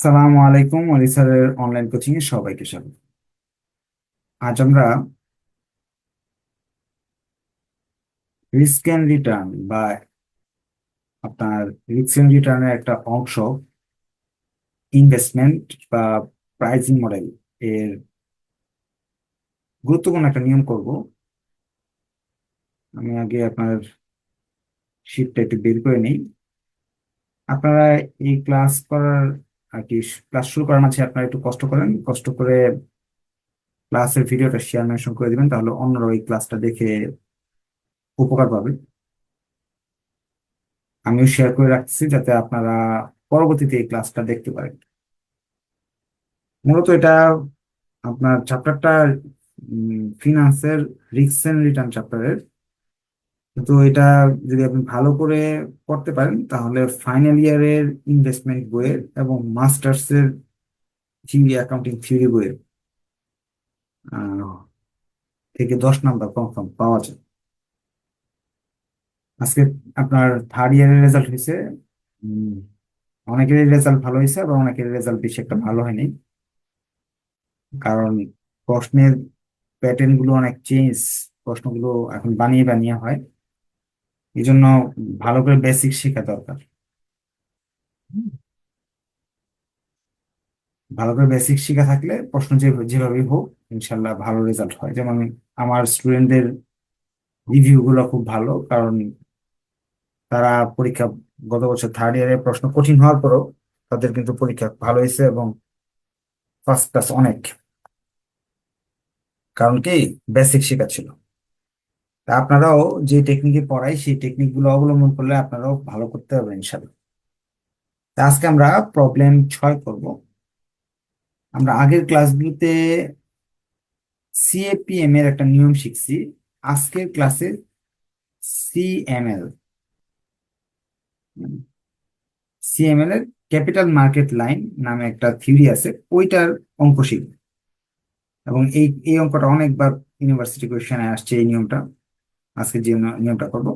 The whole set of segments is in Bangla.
সালামু আলাইকুম অরিসারের অনলাইন কোচিং এ সবাইকে স্বাগত। আজ আমরা রিস্ক এন্ড রিটার্ন বা আপনার রিস্ক এন্ড রিটার্নের একটা অংশ ইনভেস্টমেন্ট বা প্রাইসিং মডেল এর গুরুত্বপূর্ণ একটা নিয়ম করব। আমি আগে আপনার শিটটা একটু বের করে নিই। আপনারা এই ক্লাস করার আর কি ক্লাস শুরু করার মাঝে আপনারা একটু কষ্ট করেন। কষ্ট করে ক্লাসের ভিডিওটা শেয়ার মেনশন করে দিবেন, তাহলে অন্যরা ওই ক্লাসটা দেখে উপকার পাবে। আমিও শেয়ার করে রাখছি যাতে আপনারা পরবর্তীতে এই ক্লাসটা দেখতে পারেন। মূলত এটা আপনার চ্যাপ্টারটা ফিনান্সের রিস্ক এন্ড রিটার্ন চ্যাপ্টারের কিন্তু এটা যদি আপনি ভালো করে করতে পারেন, তাহলে ফাইনাল ইয়ারের ইনভেস্টমেন্ট বইয়ের এবং মাস্টার্স এর থিওরি অ্যাকাউন্টিং থিওরি বইয়ের থেকে দশ নাম্বার কনফার্ম পাওয়া যায়। আজকে আপনার থার্ড ইয়ারের রেজাল্ট হয়েছে। অনেকেরই রেজাল্ট ভালো হয়েছে, আবার অনেকের রেজাল্ট বেশি একটা ভালো হয়নি। কারণ প্রশ্নের প্যাটার্নগুলো অনেক চেঞ্জ প্রশ্নগুলো এখন বানিয়ে বানিয়ে হয়। এই জন্য ভালো করে বেসিক শেখা দরকার। ভালো করে বেসিক শেখা থাকলে প্রশ্ন যে যেভাবেই হোক ইনশাল্লাহ ভালো রেজাল্ট হয়। যেমন আমার স্টুডেন্টদের রিভিউ গুলো খুব ভালো কারণ তারা পরীক্ষা গত বছর থার্ড ইয়ারে প্রশ্ন কঠিন হওয়ার পরও তাদের কিন্তু পরীক্ষা ভালো হয়েছে এবং ফার্স্ট ক্লাস অনেক। কারণ কি? বেসিক শেখা ছিল। তা আপনারাও যে টেকনিকে পড়াই, সেই টেকনিকগুলো অবলম্বন করলে আপনারাও ভালো করতে পারবেন ইনশাল্লাহ তা আজকে আমরা প্রবলেম ছয় করব। আমরা আগের ক্লাসগুলোতে সিএপিএম এর একটা নিয়ম শিখছি। আজকের ক্লাসে সিএমএল সিএমএল এর ক্যাপিটাল মার্কেট লাইন নামে একটা থিওরি আছে, ওইটার অঙ্ক শিখব। এবং এই এই অঙ্কটা অনেকবার ইউনিভার্সিটি কোয়েশ্চেনে আসছে এই নিয়মটা। আজকে যে নিয়মটা করব।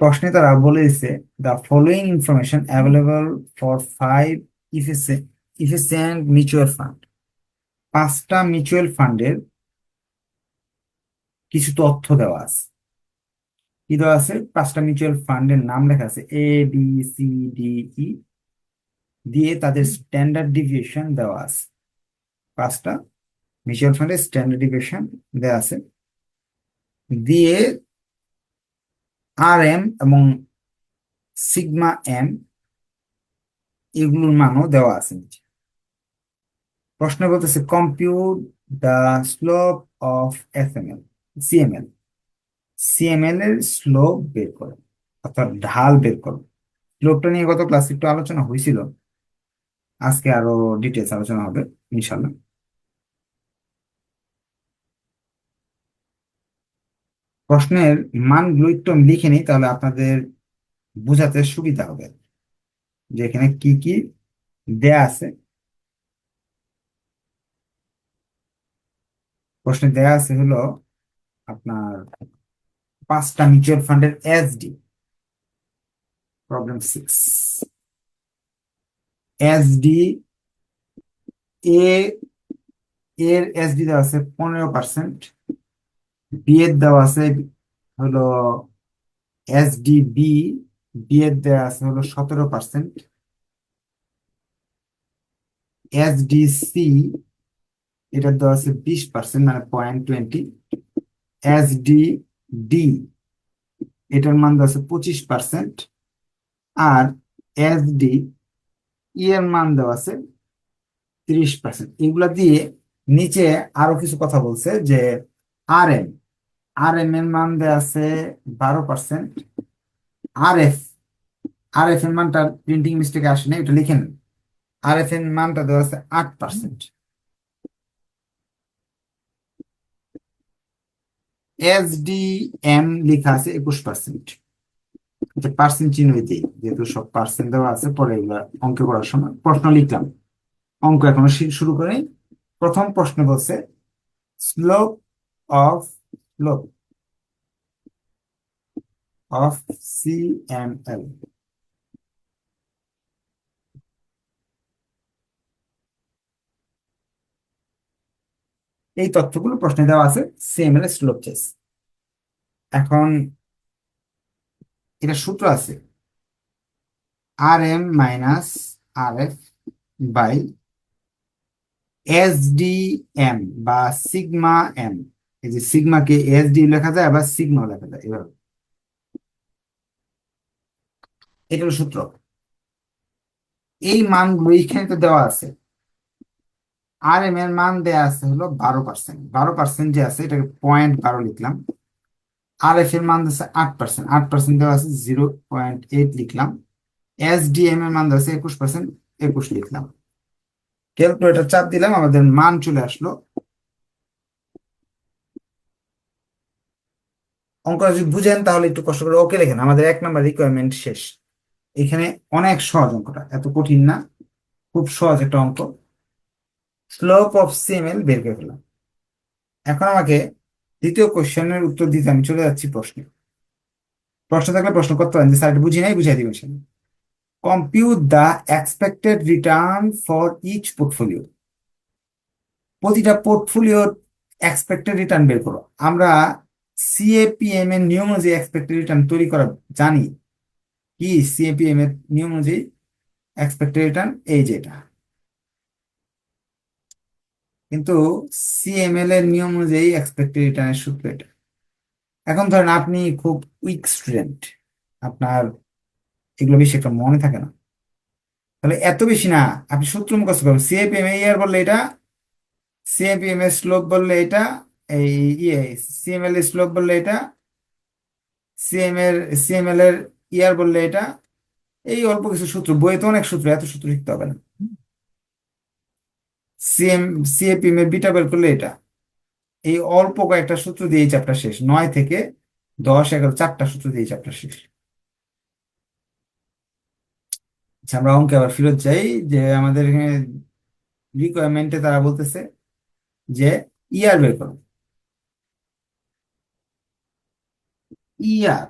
প্রশ্নে তারা বলে দিচ্ছে the following information available for five efficient mutual fund পাঁচটা মিউচুয়াল ফান্ডের কিছু তথ্য দেওয়া আছে। কি দেওয়া আছে? পাঁচটা মিউচুয়াল ফান্ডের নাম লেখা আছে A B C D E দিয়ে তাদের স্ট্যান্ডার্ড ডিভিয়েশন দেওয়া আছে। পাঁচটা মিউচুয়াল ফান্ডের স্ট্যান্ডার্ড ডিভিয়েশন দেওয়া আছে। দিয়ে আর এম এবং সিগমা এম এগুলোর মানও দেওয়া আছে নিচে। প্রশ্ন বলতেছে compute the slope of F M L CML CML এর স্লোপ বের করো, অর্থাৎ ঢাল বের করো। স্লোপটা নিয়ে গত ক্লাসে একটু আলোচনা হয়েছিল। আজকে আরও ডিটেলস আলোচনা হবে ইনশাল্লাহ প্রশ্নের মানগুলো একটু আমি লিখে নিই, তাহলে আপনাদের বোঝাতে সুবিধা হবে। যে এখানে কি কি দেয়া আছে। প্রশ্নে দেয়া আছে হলো আপনার পাঁচটা মিউচুয়াল ফান্ডের SD problem six SD A এর এসডি দেওয়া আছে পনেরো পার্সেন্ট বি এর দেওয়া আছে, হলো এসডি বি বি এর দেওয়া আছে হলো সতেরো পার্সেন্ট এসডিসি এটা দেওয়া আছে বিশ পার্সেন্ট মানে পয়েন্ট টোয়েন্টি এসডি ডি এটার মান দেওয়া আছে পঁচিশ পার্সেন্ট আর এসডি ই এর মান দেওয়া আছে তিরিশ পার্সেন্ট এগুলা দিয়ে নিচে আরও কিছু কথা বলছে যে আর এম আর এম এর মান দেওয়া আছে বারো percent R F R F এর মানটা প্রিন্টিং মিস্টেক আসে না এটা লিখে নেন। আর এফ এর মানটা দেওয়া আছে আট পার্সেন্ট এস ডি এম লেখা আছে একুশ পার্সেন্ট পার্সেন্ট চিহ্ন দিই যেহেতু সব পার্সেন্ট দেওয়া আছে, পরে এগুলা অঙ্ক করার সময় প্রশ্ন লিখলাম। অঙ্ক এখনও শুরু করে প্রথম প্রশ্ন বলছে slope of slope of C and L. এই তথ্যগুলো প্রশ্নে দেওয়া আছে সিএমএল এর স্লোপ চেস এখন এটা সূত্র আছে R M minus R F by S D M বা সিগমা এম এই যে সিগমাকে এস ডি লেখা যায়, আবার সিগমা লেখা যায়, এভাবে। এটা হলো সূত্র। এই মানগুলো এইখানে তো দেওয়া আছে। আর এম এর মান আছে হলো বারো পার্সেন্ট বারো পার্সেন্ট যে আছে, এটাকে পয়েন্ট বারো লিখলাম। আর এফ এর মান আছে আট পার্সেন্ট আট পার্সেন্ট দেওয়া আছে জিরো পয়েন্ট এইট লিখলাম। এস ডি এম এর মান দেওয়া আছে একুশ পার্সেন্ট একুশ লিখলাম। ক্যালকুলেটর চাপ দিলাম, আমাদের মান চলে আসলো অঙ্কটা যদি বুঝেন, তাহলে একটু কষ্ট করে ওকে লেখেন। আমাদের এক নাম্বার রিকোয়ারমেন্ট শেষ। এখানে অনেক সহজ অঙ্কটা, এত কঠিন না। খুব সহজ একটা অঙ্ক। স্লোপ অফ সিএমএল বের করে ফেলাম এখন আমাকে দ্বিতীয় কোশ্চেনের উত্তর দিতে আমি চলে যাচ্ছি প্রশ্নে। প্রশ্ন থাকলে প্রশ্ন করতে পারেন, যে স্যার বুঝি নাই বুঝাই দিবেন সেটা। Compute the expected return for each portfolio প্রতিটা পোর্টফোলিওর এক্সপেক্টেড রিটার্ন বের করো। আমরা সিএপিএম এর নিয়ম অনুযায়ী এক্সপেক্টেড রিটার্ন তৈরি করা, জানি। কি সিএপিএম এর নিয়ম অনুযায়ী এক্সপেক্টেড রিটার্ন এই যেটা কিন্তু সিএমএল এর নিয়ম অনুযায়ী এক্সপেক্টেড রিটার্নের সূত্র এটা। এখন ধরেন আপনি খুব উইক স্টুডেন্ট আপনার এগুলো বেশি একটা মনে থাকে না। তাহলে এত বেশি না, আপনি সূত্র মুখস্থ করবেন সিএপিএম ইয়ার বললে এটা সিএপিএম এর স্লোপ বললে এটা এই ইয়ে সিএমএল স্লোপ বললে এটা সিএম এর সিএমএল এর ইয়ার বললে এটা, এই অল্প কিছু সূত্র, বইয়ে তো অনেক সূত্র, এত সূত্র লিখতে হবে না। সিএম সিএপিএম এর বিটা বের করলে এটা, এই অল্প কয়েকটা সূত্র দিয়ে এই চ্যাপ্টার শেষ, নয় থেকে দশ, এগারো, চারটা সূত্র দিয়ে এই চ্যাপ্টার শেষ। আচ্ছা আমরা অঙ্কে আবার ফেরত যাই, যে আমাদের এখানে রিকোয়ারমেন্টে তারা বলতেছে যে ইয়ার বের করো। ইয়ার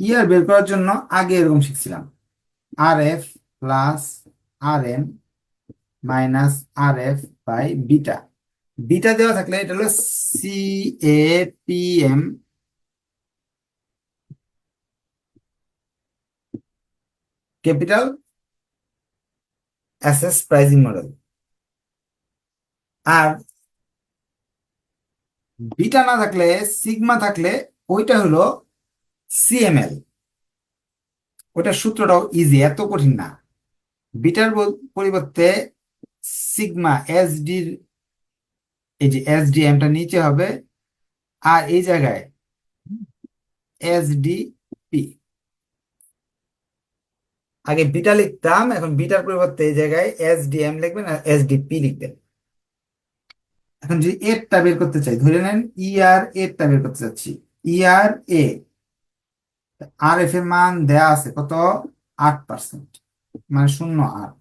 ইয়ার বের করার জন্য আগে এরকম শিখছিলাম। R F plus R M minus R F by beta beta দেওয়া থাকলে এটা হলো C A P M capital asset pricing model R beta না থাকলে, সিগমা থাকলে ওইটা হলো সিএমএল ওইটার সূত্রটাও ইজি এত কঠিন না। বিটার পরিবর্তে সিগমা এস ডির এই যে এস ডি এমটা নিচে হবে, আর এই জায়গায় এস ডি পি আগে বিটা লিখতাম, এখন বিটার পরিবর্তে এই জায়গায় এস ডি এম লিখবেন আর এস ডি পি লিখবেন। এখন যদি এরটা বের করতে চাই, ধরে নেন ই আর এরটা বের করতে চাচ্ছি। ই আর এ আর এফ এর মান দেয়া আছে কত? আট পার্সেন্ট মানে শূন্য আট।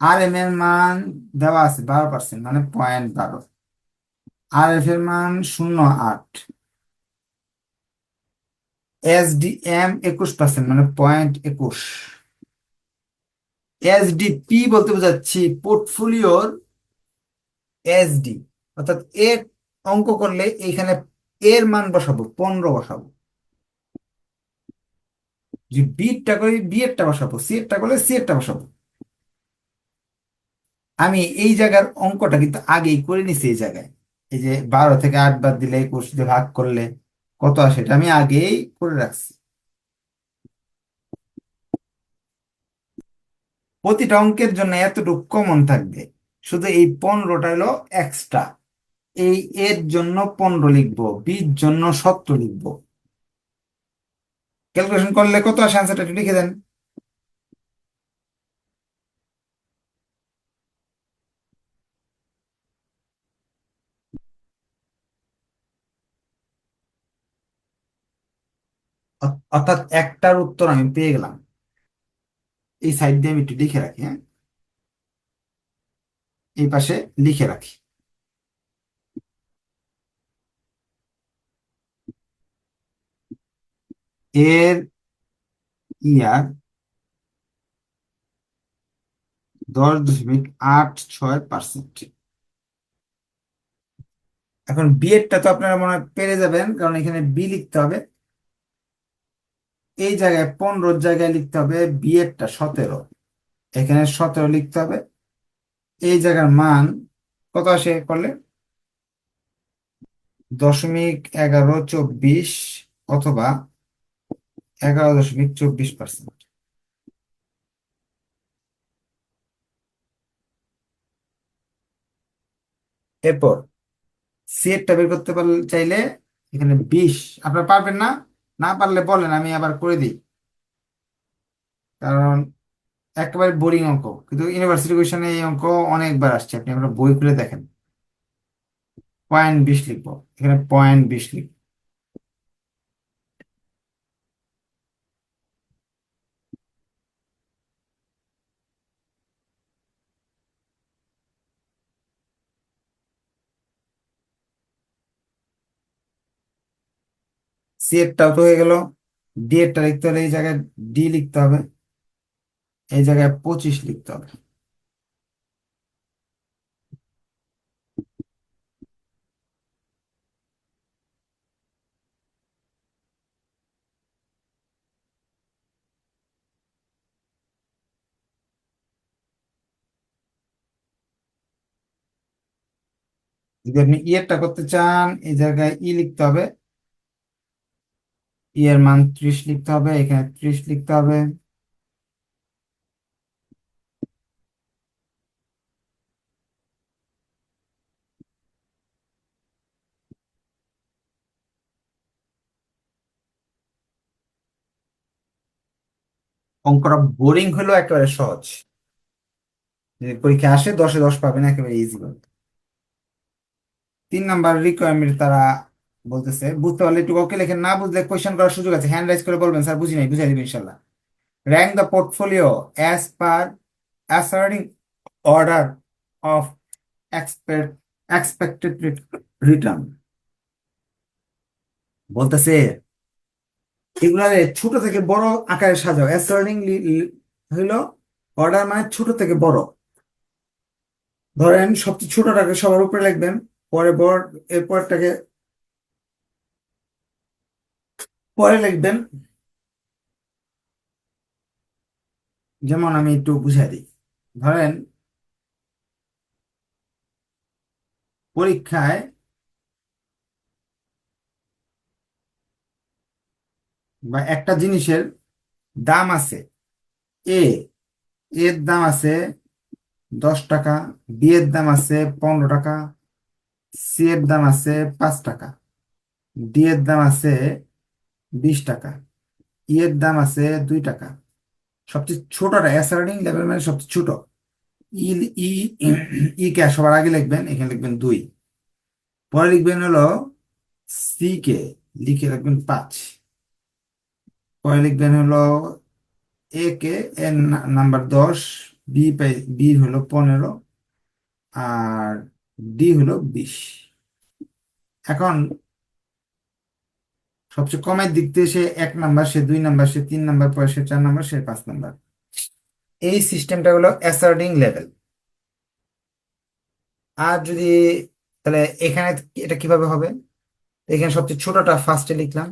আর এম এর মান দেওয়া আছে বারো পার্সেন্ট মানে পয়েন্ট বারো। আর এফ এর মান শূন্য আট। এস ডি এম একুশ পার্সেন্ট মানে পয়েন্ট একুশ। এস ডি পি বলতে বোঝাচ্ছি পোর্টফোলিওর এস অর্থাৎ এর অঙ্ক করলে এইখানে এর মান বসাবো, পনেরো বসাবো। যদি বিটা করি বি এরটা বসাবো সি এরটা করলে সি এরটা বসাবো। আমি এই জায়গার অঙ্কটা কিন্তু আগেই করে নিছি এই জায়গায়। এই যে বারো থেকে আট বাদ দিলে একুশ দিয়ে ভাগ করলে কত আসে এটা আমি আগেই করে রাখছি। প্রতিটা অঙ্কের জন্য এতটুকু কমন থাকবে। শুধু এই পনেরোটা হলো এক্সট্রা এই এর জন্য পনেরো লিখব, বির জন্য সত্তর লিখব। ক্যালকুলেশন করলে কত আসে আনসারটা একটু লিখে দেন। অর্থাৎ একটার উত্তর আমি পেয়ে গেলাম। এই সাইড দিয়ে আমি একটু লিখে রাখি হ্যাঁ। এই পাশে লিখে রাখি। এর ইয়ার দশ দশমিক আট ছয় পার্সেন্ট। এখন বি এরটা তো আপনারা মনে হয় পেরে যাবেন, কারণ এখানে বি লিখতে হবে। এই জায়গায় পনেরোর জায়গায় লিখতে হবে বি এরটা সতেরো। এখানে সতেরো লিখতে হবে। এই জায়গার মান কত আসে করলে? দশমিক এগারো চব্বিশ অথবা এগারো দশমিক চব্বিশ পার্সেন্ট এরপর সিএরটা বের করতে পারলে, চাইলে এখানে বিশ। আপনারা পারবেন না? না পারলে বলেন, আমি আবার করে দিই। কারণ একেবারে বোরিং অঙ্ক। কিন্তু ইউনিভার্সিটি কোয়েশনে এই অঙ্ক অনেকবার আসছে। আপনি আপনার বই খুলে দেখেন। পয়েন্ট বিশ লিখব। এখানে পয়েন্ট বিশ লিখব। সি এরটাও তো হয়ে গেল। ডি এরটা লিখতে হলে এই জায়গায় ডি লিখতে হবে। এই জায়গায় পঁচিশ লিখতে হবে। যদি আপনি ইয়েরটা করতে চান, এই জায়গায় ই লিখতে হবে। ই এর মান ত্রিশ লিখতে হবে, এখানে ত্রিশ লিখতে হবে। অঙ্কটা বোরিং হলেও একেবারে সহজ। পরীক্ষা আসে, দশে দশ পাবেন, একেবারে ইজি পাবেন তিন নাম্বার রিকোয়ারমেন্ট তারা বলতেছে, বুঝতে পারলে একটু ওকে লেখেন, না বুঝলে কোয়েশ্চেন করার সুযোগ আছে। হ্যান্ড রাইজ করে বলবেন, স্যার, বুঝি নাই, বুঝাই দিবেন ইনশাল্লাহ rank the portfolio as per according order of expect expected return বলতেছে এগুলারে ছোট থেকে বড় আকারে সাজাও। অ্যাসার্ডিং হইল অর্ডার মানে ছোট থেকে বড়। ধরেন সবচেয়ে ছোটটাকে সবার উপরে লিখবেন, পরে বড়, এরপরটাকে পরে লিখবেন। যেমন আমি একটু বুঝাই দিই। ধরেন পরীক্ষায় বা একটা জিনিসের দাম আছে এ এর দাম আছে দশ টাকা বি এর দাম আছে পনেরো টাকা সি এর দাম আছে পাঁচ টাকা ডি এর দাম আছে বিশ টাকা ই এর দাম আছে দুই টাকা। সবচেয়ে ছোটটা অ্যাসার্ডিং লেভেল মানে সবচেয়ে ছোট। ই ই ই কে সবার আগে লিখবেন, এখানে লিখবেন দুই। পরে লিখবেন হলো সি কে লিখে লিখবেন পাঁচ। পরে লিখবেন হলো এ কে এর নাম্বার দশ বি পাই বি হলো পনেরো, আর ডি হলো বিশ। এখন সবচেয়ে কমের দিক থেকে সে এক নাম্বার, সে দুই নাম্বার, সে তিন নাম্বার, পরে সে চার নাম্বার, সে পাঁচ নাম্বার। এই সিস্টেমটা হলো অ্যাসার্ডিং লেভেল আর যদি তাহলে এখানে এটা কীভাবে হবে? এখানে সবচেয়ে ছোটটা ফার্স্টে লিখলাম।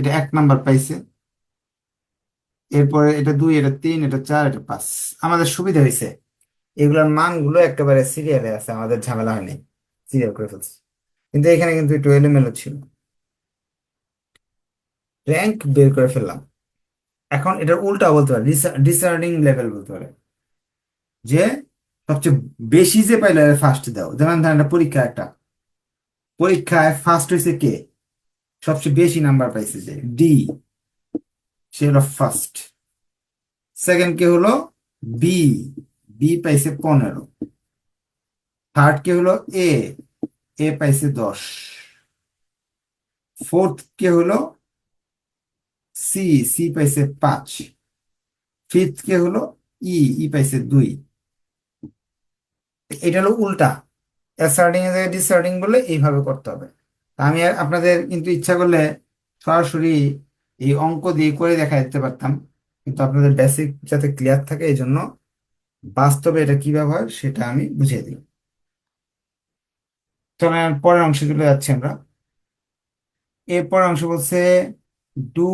এটা এক নাম্বার পাইছে। এরপরে এটা দুই, এটা তিন, এটা চার, এটা পাঁচ। আমাদের সুবিধা হয়েছে এগুলোর মানগুলো একেবারে সিরিয়ালে আছে, আমাদের ঝামেলা হয়নি। সিরিয়াল করে ফেলছি। কিন্তু এখানে কিন্তু একটু এলোমেলো ছিল। র্যাঙ্ক বের করে ফেললাম। এখন এটার উল্টা বলতে পারে ডিসার্নিং লেভেল বলতে পারে। যে সবচেয়ে বেশি যে পাইলে ফার্স্ট দাও। যেমন ধরেন পরীক্ষা একটা। পরীক্ষায় ফার্স্ট হয়েছে কে? সবচেয়ে বেশি নাম্বার পাইছে যে ডি, সে হলো ফার্স্ট সেকেন্ড কে হলো বি বি পাইছে পনেরো। থার্ড কে হলো এ এ পাইছে দশ। ফোর্থ কে হলো সি সি পাইছে পাঁচ। ফিফথ কে হলো ই ই পাইছে দুই। এটা হলো উল্টা। অ্যাসার্ডিং এর জায়গায় ডিসার্ডিং বলে, এইভাবে করতে হবে। আমি আপনাদের কিন্তু ইচ্ছা করলে সরাসরি এই অঙ্ক দিয়ে করে দেখা দিতে পারতাম। কিন্তু আপনাদের বেসিক যাতে ক্লিয়ার থাকে এই জন্য বাস্তবে এটা কীভাবে হয় সেটা আমি বুঝিয়ে দিই তবে পরের অংশে চলে যাচ্ছি আমরা। এরপর অংশ বলছে do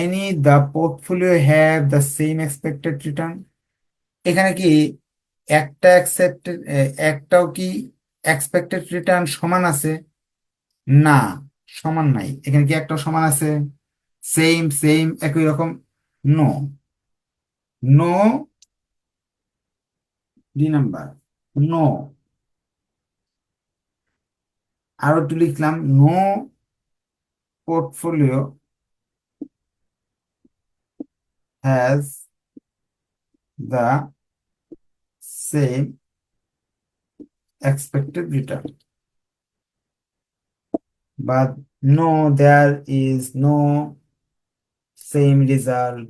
any the portfolio have the same expected return এখানে কি একটা অ্যাকসেপ্টেড একটাও কি এক্সপেক্টেড রিটার্ন সমান আছে? না, সমান নাই। এখানে কি একটা সমান আছে? সেম সেম একই রকম? নো নো দুই নাম্বার। নো আরও একটু লিখলাম। No portfolio has the same expected return. But no, there is no same result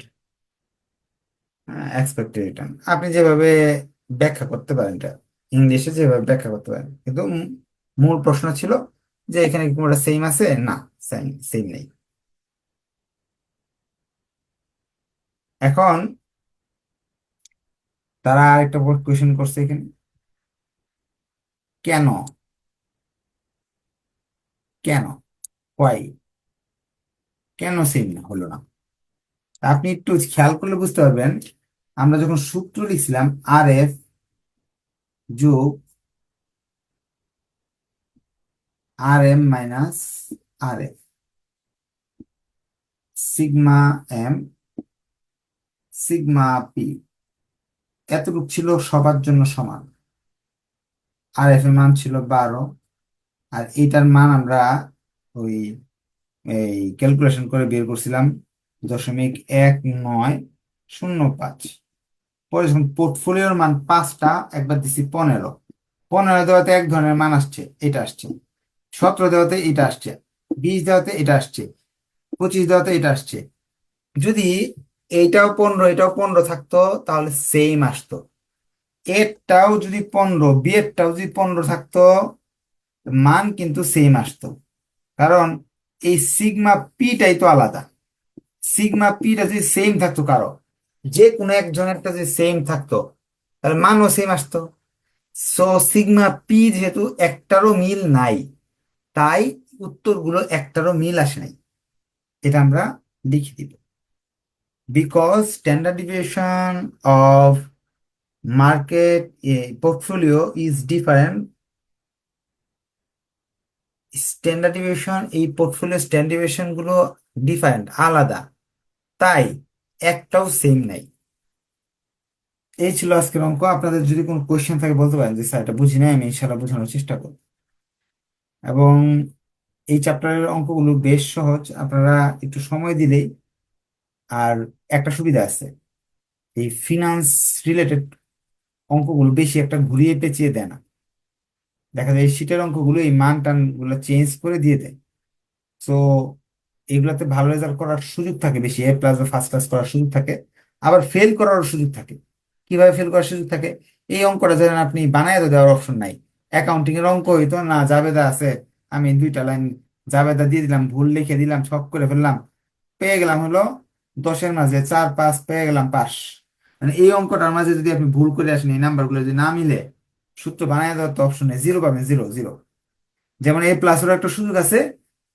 uh, expected return. আপনি যেভাবে ব্যাখ্যা করতে পারেন এটা ইংলিশে যেভাবে ব্যাখ্যা করতে পারেন কিন্তু মূল প্রশ্ন ছিল যে এখানে কি কোনোটা সেম আছে? না সেম সেম নেই। এখন তারা আরেকটা কোয়েশ্চেন করছে এখানে। কেন? কেন? হোয়াই কেন সেম না? হলো না। আপনি একটু খেয়াল করলে বুঝতে পারবেন, আমরা যখন সূত্র লিখছিলাম আর এফ যোগ R M minus R F sigma M sigma P এতটুকু ছিল সবার জন্য সমান। আর এফ এর মান ছিল বারো আর এইটার মান আমরা ওই, এই ক্যালকুলেশন করে বের করছিলাম দশমিক এক নয় শূন্য পাঁচ। পরে যখন পোর্টফোলিওর মান পাঁচটা, একবার দিছি পনেরো। পনেরো দেওয়াতে এক ধরনের মান আসছে, এটা আসছে। সতেরো দেওয়াতে এটা আসছে, বিশ দেওয়াতে এটা আসছে, পঁচিশ দেওয়াতে এটা আসছে। যদি এইটাও পনেরো, এটাও পনেরো থাকতো, তাহলে সেম আসতো। এরটাও যদি পনেরো বি এরটাও যদি পনেরো থাকতো মান কিন্তু সেম আসতো। কারণ এই সিগমা পিটাই তো আলাদা। সিগমা পিটা যদি সেম থাকতো কারও, যে কোনো একজনেরটা যদি সেম থাকতো, তাহলে মানও সেম আসতো। সো সিগমা পি যেহেতু একটারও মিল নাই, তাই উত্তরগুলো একটারও মিল আসে নাই। এটা আমরা লিখে দিব। Because standard deviation of market portfolio is different standard deviation এই পোর্টফোলিও স্ট্যান্ডার্ড ডিভিয়েশনগুলো ডিফারেন্ট আলাদা। তাই একটাও সেম নাই। এই ছিল আজকের অঙ্ক। আপনাদের যদি কোনো কোয়েশ্চেন থাকে বলতে পারেন যে, স্যার, এটা বুঝি নাই, আমি ইনশাল্লাহ বোঝানোর চেষ্টা করব। এবং এই চ্যাপ্টারের অঙ্কগুলো বেশ সহজ। আপনারা একটু সময় দিলেই আর একটা সুবিধা আছে। এই ফিনান্স রিলেটেড অঙ্কগুলো বেশি একটা ঘুরিয়ে পেঁচিয়ে দেয় না। দেখা যায় এই শীটের অঙ্কগুলো এই মান টানগুলো চেঞ্জ করে দিয়ে দেয়। তো এগুলাতে ভালো রেজাল্ট করার সুযোগ থাকে বেশি এ প্লাস বা ফার্স্ট ক্লাস করার সুযোগ থাকে। আবার ফেল করার সুযোগ থাকে। কীভাবে ফেল করার সুযোগ থাকে? এই অঙ্কটা ধরেন আপনি বানায় দেওয়ার অপশন নাই। অ্যাকাউন্টিং এর অঙ্ক হইতো, না, জাবেদা আছে, আমি দুইটা লাইন জাবেদা দিয়ে দিলাম, ভুল লিখে দিলাম, ছক করে ফেললাম, পেয়ে গেলাম হলো দশের মাঝে চার, পাঁচ, পেয়ে গেলাম পাস মানে এই অঙ্কটার মাঝে যদি আপনি ভুল করে আসেন, এই নাম্বারগুলো যদি না মিলে সূত্র বানায় দেওয়ার তো অপশন নেই জিরো পাবেন জিরো জিরো যেমন এ প্লাসেরও একটা সুযোগ আছে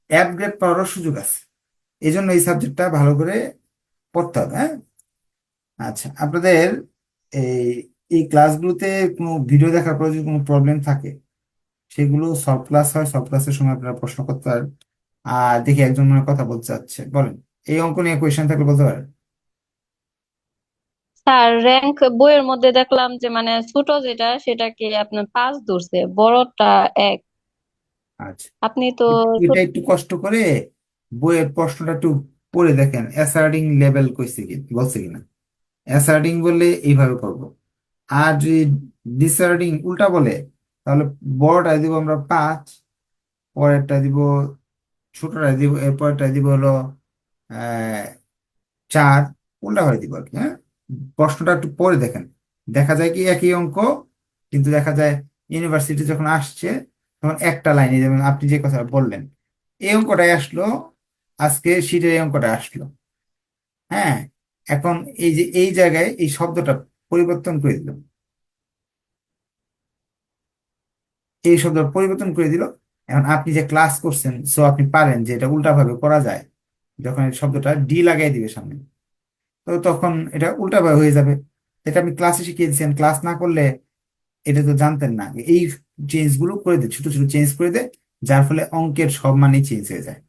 অ্যাপ গ্রেড পাওয়ারও সুযোগ আছে। এই জন্য এই সাবজেক্টটা ভালো করে পড়তে হবে হ্যাঁ? আচ্ছা আপনাদের এই এই ক্লাসগুলোতে কোনো ভিডিও দেখার পর যদি কোনো প্রবলেম থাকে, সেগুলো সলভ ক্লাস হয় সলভ ক্লাসের সময় আপনারা প্রশ্ন করতে পারেন। আর দেখি একজন মনে কথা বলতে চাচ্ছে। বলেন, এই অঙ্ক নিয়ে কোয়েশ্চেন থাকলে বলতে পারেন? স্যার র্যাঙ্ক বইয়ের মধ্যে দেখলাম যে মানে ছোট যেটা সেটাকে আপনার পাঁচ ধরছে বড়টা এক। আচ্ছা। আপনি তো এটা একটু কষ্ট করে বইয়ের প্রশ্নটা একটু পড়ে দেখেন। অ্যাসার্টিং লেভেল কইছে কি বলছে কিনা? অ্যাসার্টিং বললে এইভাবে করব। আর যদি ডিসার্টিং উল্টা বলে তাহলে বড়টা দিব আমরা পাঁচ পরেরটা দিব ছোটটা দিব এরপরটা দিব হলো আহ চার উল্টা করে দিব আর কি হ্যাঁ? প্রশ্নটা একটু পরে দেখেন। দেখা যায় কি একই অঙ্ক, কিন্তু দেখা যায় ইউনিভার্সিটি যখন আসছে, তখন একটা লাইনে যেমন আপনি যে কথা বললেন, এই অঙ্কটাই আসলো, আজকে শীতের এই অঙ্কটা আসলো। হ্যাঁ এখন এই যে এই জায়গায় এই শব্দটা পরিবর্তন করে দিল। এই শব্দ পরিবর্তন করে দিল। এখন আপনি যে ক্লাস করছেন সো আপনি পারেন যে এটা উল্টাভাবে করা যায়, যখন শব্দটা ডি লাগাই দিবে সামনে। তো তখন এটা উল্টাভাবে হয়ে যাবে। এটা আমি ক্লাসে শিখিয়ে দিচ্ছেন ক্লাস না করলে এটা তো জানতেন না। এই চেঞ্জগুলো করে দে, ছোট ছোট চেঞ্জ করে দে, যার ফলে অঙ্কের সব মানই চেঞ্জ হয়ে যায়।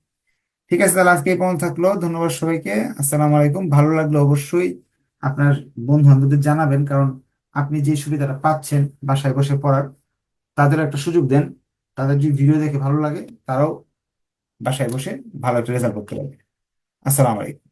ঠিক আছে, তাহলে আজকে পর্যন্ত থাকল। ধন্যবাদ সবাইকে। আসসালামু আলাইকুম। ভালো লাগল অবশ্যই আপনার বন্ধু বান্ধবদের জানাবেন, কারণ আপনি যে সুবিধাটা পাচ্ছেন বাসায় বসে পড়ার, তাদের একটা সুযোগ দেন। তাদের যদি ভিডিও দেখে ভালো লাগে, তারাও বাসায় বসে ভালো একটা রেজাল্ট করতে পারবে। আসসালামু আলাইকুম।